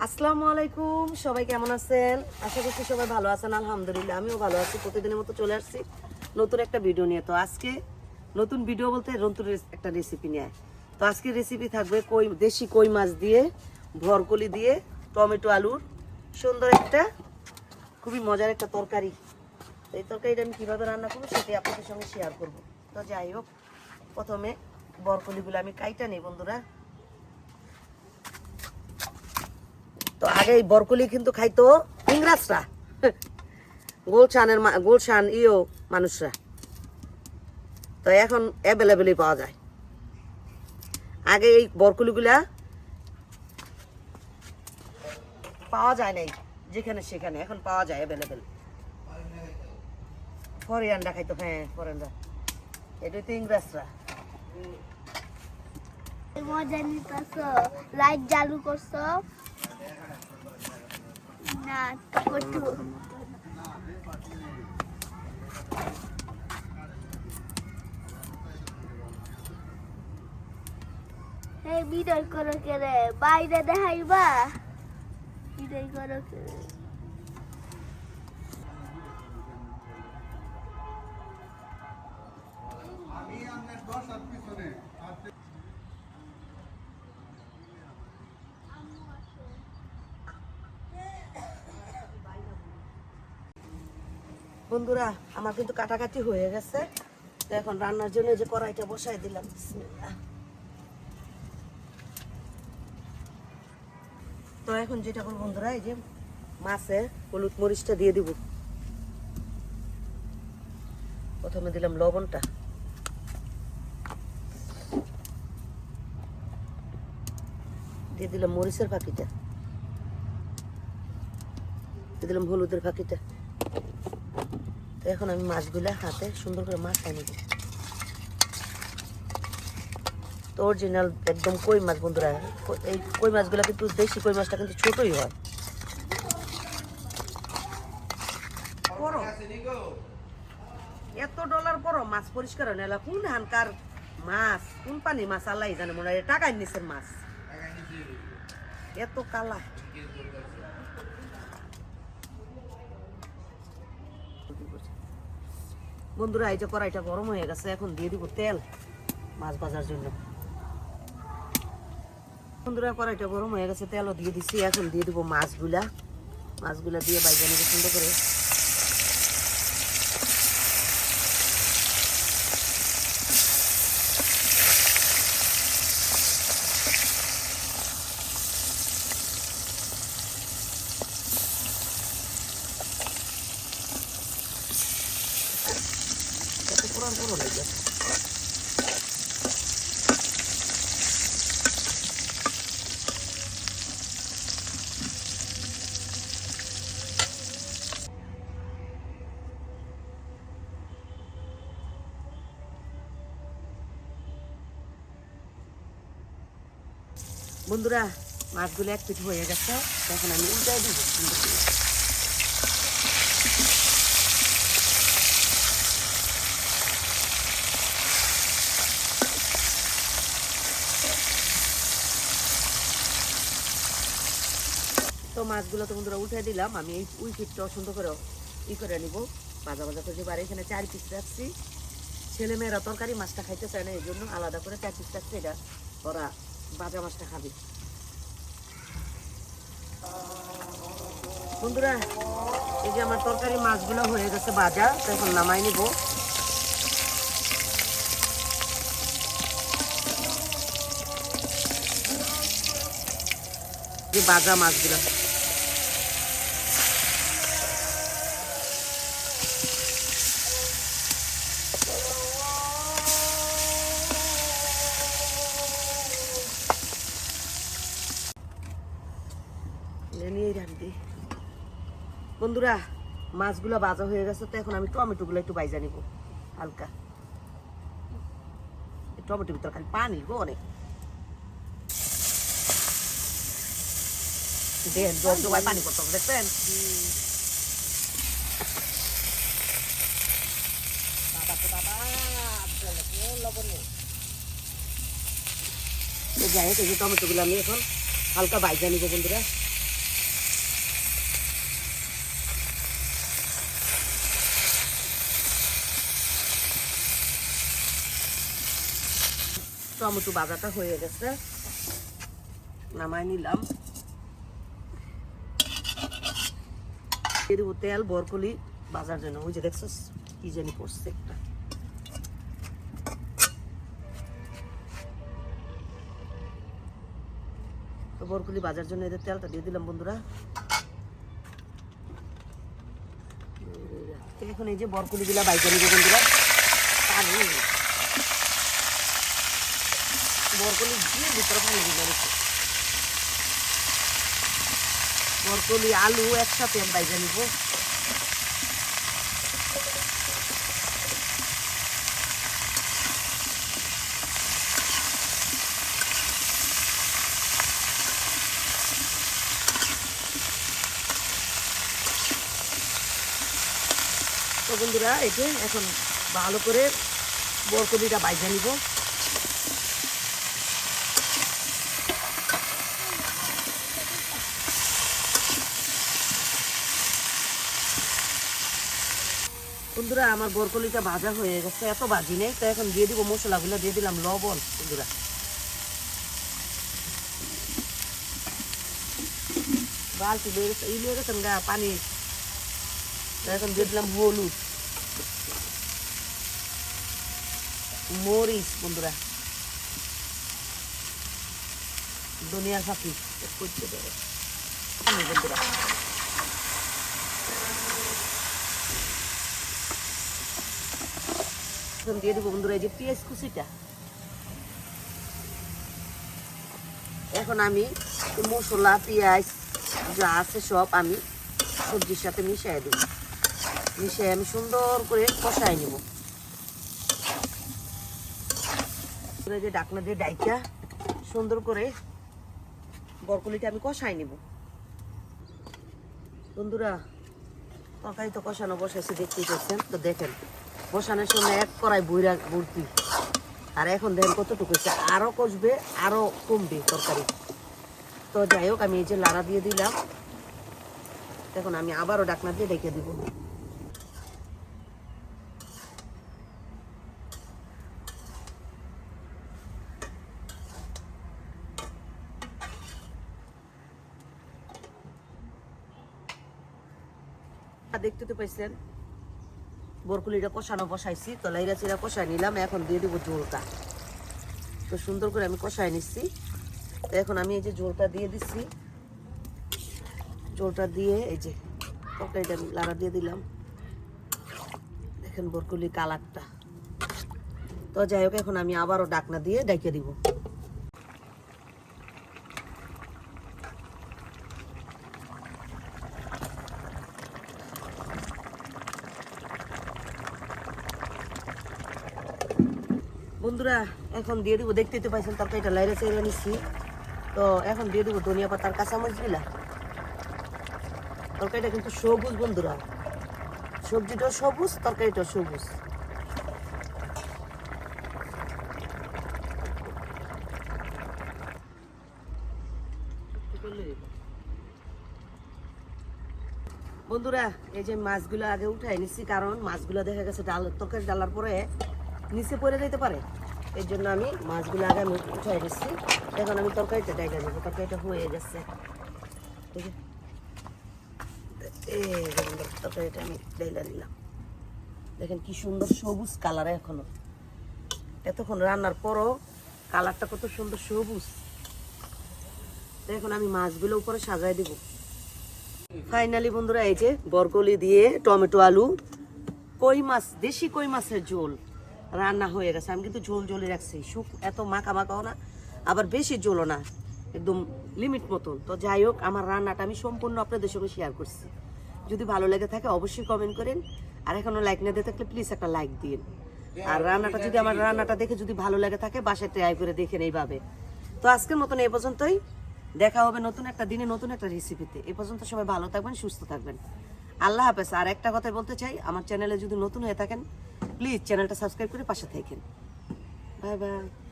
আসসালামু আলাইকুম, সবাই কেমন আছেন? আশা করছি সবাই ভালো আছেন, আলহামদুলিল্লাহ, আমিও ভালো আছি, প্রতিদিনের মতো চলে আসছি নতুন একটা ভিডিও নিয়ে। তো আজকে নতুন ভিডিও বলতে রেস- একটা রেসিপি নিয়ে। তো আজকে রেসিপি থাকবে কই, দেশি কই মাছ দিয়ে, ভরকলি দিয়ে, টমেটো আলুর। সুন্দর একটা, খুবই মজার একটা তরকারি। এই তরকারিটা আমি কীভাবে রান্না করব সেটি আপনাদের সঙ্গে শেয়ার করব। তো যাই হোক, প্রথমে বরকলিগুলো আমি কাইটা নিই বন্ধুরা আগে এই বরকলি কিন্তু খাইতো ইংরাজরা। গোলশানের গোলশান ইও মানুষরা। তো এখন অ্যাভেলেবেলই পাওয়া যায়। আগে এই বরকলিগুলা পাওয়া যায় নাই, যেখানে সেখানে। এখন পাওয়া যায় অ্যাভেলেবেল ফরিয়ানরা খাইতো হ্যাঁ ফরেনরা এটা তো ইংরেজরা। মজা নিতেছ লাইট চালু করছ। না কটু এই বিদায় করো কেরে বাইরে দেখাইবা? বিদায় করো কেরে বন্ধুরা, আমার কিন্তু কাটাকাটি হয়ে গেছে। তো এখন রান্নার জন্য যে কড়াইটা বসাই দিলাম। তো এখন যেটা করব বন্ধুরা, এই যে মাছে হলুদ মরিচটা দিয়ে দিব। প্রথমে দিলাম লবণটা। দিয়ে দিলাম মরিচের ফাঁকিটা। দিয়ে দিলাম হলুদের ফাঁকিটা। তো এখন আমি মাছগুলা হাতে সুন্দর করে মাখাই নেব। তো অরিজিনাল একদম কই মাছ বন্ধুরা এই কই মাছগুলা কিন্তু দেশি কই মাছটা কিন্তু ছোটই হয়। এত ডলার পরও মাছ পরিষ্কার হয় না। কোন হানকার মাছ, কোন পানি মাছ আল্লাহ জানে মনে হয় টাকায় নিচের মাছ। এত কালা। বন্ধুরা, এই যে কড়াইটা গরম হয়ে গেছে, এখন দিয়ে দিব তেল মাছ ভাজার জন্য। বন্ধুরা, কড়াইটা গরম হয়ে গেছে, তেলও দিয়ে দিছি, এখন দিয়ে দিব মাছগুলা। মাছগুলা দিয়ে বাইজানিকে সুন্দর করে যাতে পুরান পুরো লেগে বন্ধুরা মাছগুলো এক পিঠ হয়ে গেছে। তখন আমি উল্টাই দিব। তো মাছগুলো তো বন্ধুরা উঠে দিলাম। আমি এই উই পিঠটা সুন্দর করে ই করে নিব। ভাজা ভাজা করে আর এখানে চার পিস রাখছি। ছেলেমেয়েরা তরকারি মাছটা খাইতে চায় না, এই জন্য আলাদা করে চার পিস রাখছি। এটা ওরা ভাজা মাছটা খাবে। বন্ধুরা, এই যে আমার তরকারি মাছগুলো হয়ে গেছে ভাজা, তো এখন নামাই নিব। যে ভাজা মাছগুলো। রাখবি বন্ধুরা, মাছগুলো ভাজা হয়ে গেছে তো এখন আমি টমেটোগুলো একটু বাইজা নিব, হালকা। টমেটোর ভিতরে খালি পানি গো অনেক। দেন, জল জমায় পানি করতে হবে দেখবেন। যাই হোক এই যে টমেটোগুলো আমি এখন হালকা বাইজা নিব বন্ধুরা। টমেটো বাজাটা হয়ে গেছে। নামাই নিলাম। তেল, বরকলি বাজার জন্য। ওই যে দেখছ, কি জানি করছে একটা। তো বরকলি বাজার জন্য এদের তেলটা দিয়ে দিলাম বন্ধুরা। এখন এই যে বরকলি গুলা বাইকে নিবে বন্ধুরা। বরকলি দিয়ে ভিতরে পানি দিবে রেখে বরকলি, আলু একসাথে আমি বাইকে নিব। তো বন্ধুরা, এই এখন ভালো করে বরকলিটা বাইজা নিব। বন্ধুরা, আমার বরকলিটা ভাজা হয়ে গেছে, এত ভাজি নেই তো এখন দিয়ে দিব মশলাগুলো, দিয়ে দিলাম লবণ, বন্ধুরা। বালতি লয়ে গেছে এই লয়ে গেছেন গা, পানি। তো এখন দিয়ে দিলাম হলুদ। মরিচ, বন্ধুরা। দুনিয়ার ফাঁকি করতে দেবে আমি বন্ধুরা এখন দিয়ে দেবো, বন্ধুরা, এই যে পেঁয়াজ কুচিটা। এখন আমি মশলা, পেঁয়াজ যা আছে সব আমি সবজির সাথে মিশিয়ে দেবো। মিশিয়ে আমি সুন্দর করে কষাই নেব। যে ডাকনা দিয়ে ডাইকা সুন্দর করে বরকলিটা আমি কষাই নেব। বন্ধুরা, তরকারি তো কষানো বসাইছে, দেখতেই পাচ্ছেন? তো দেখেন। বসানোর সময় এক কড়াই বইরা ভর্তি। আর এখন দেখেন কতটুকু হচ্ছে আরও কষবে আরও কমবে তরকারি। তো যাই হোক, আমি এই যে লাড়া দিয়ে দিলাম। এখন আমি আবারও ডাকনা দিয়ে ডেকে দিব। দেখতে তো পাইছেন বরকুলিটা কষানো বসাইছি, তো লাইরা চিরা কষাই নিলাম, এখন দিয়ে দিব ঝোলটা। তো সুন্দর করে আমি কষাই নিচ্ছি। তো এখন আমি এই যে ঝোলটা দিয়ে দিচ্ছি। ঝোলটা দিয়ে এই যে তরকারিটা আমি লাড়া দিয়ে দিলাম। দেখেন বরকুলি কালারটা। তো যাই হোক, এখন আমি আবারও ডাকনা দিয়ে ডাইকে দিব। বন্ধুরা, এখন দিয়ে দিব। দেখতেই তো পাইছেন, তরকারিটা লাইরে চাইরে নিচ্ছি। তো এখন দিয়ে দিব ধনিয়া পাতার কাঁচামরিচ দিলা তরকারিটা কিন্তু সবুজ, বন্ধুরা। সবজিটাও সবুজ, তরকারিটাও সবুজ। বন্ধুরা, এই যে মাছগুলো আগে উঠাই নিচ্ছি, কারণ মাছগুলো দেখা গেছে ডাল তরকারি ডালার পরে নিচে পড়ে যেতে পারে। এর জন্য আমি মাছগুলো আগে আমি উঠাই নিচ্ছি এখন আমি তরকারিটা ডাইটা দেবো, তরকারিটা হয়ে গেছে। ঠিক আছে এই তরকারিটা আমি ডাইলা দিলাম। দেখেন কি সুন্দর সবুজ কালার এখনও। এতক্ষণ রান্নার পরও কালারটা কত সুন্দর সবুজ। তো এখন আমি মাছগুলো উপরে সাজাই দেবো। ফাইনালি বন্ধুরা, এই যে বরকলি দিয়ে টমেটো আলু, কই মাছ, দেশি কই মাছের ঝোল। রান্না হয়ে গেছে। আমি কিন্তু ঝোল ঝোলে রাখছি। শুক এত মাখা মাখাও না, আবার বেশি ঝোলও না, একদম লিমিট মতন। তো যাই হোক, আমার রান্নাটা আমি সম্পূর্ণ আপনাদের সঙ্গে শেয়ার করছি। যদি ভালো লেগে থাকে, অবশ্যই কমেন্ট করেন। আর এখনও লাইক না দিয়ে থাকলে প্লিজ একটা লাইক দিন। আর রান্নাটা যদি আমার রান্নাটা দেখে যদি ভালো লেগে থাকে, বাসায় ট্রাই করে দেখেন এইভাবে। তো আজকের মতন এই পর্যন্তই। দেখা হবে নতুন একটা দিনে নতুন একটা রেসিপিতে এ পর্যন্ত সবাই ভালো থাকবেন, সুস্থ থাকবেন। আল্লাহ হাফেজ, আর একটা কথা বলতে চাই, আমার চ্যানেলে যদি নতুন হয়ে থাকেন, প্লিজ চ্যানেলটা সাবস্ক্রাইব করে পাশে থাকেন। Bye bye.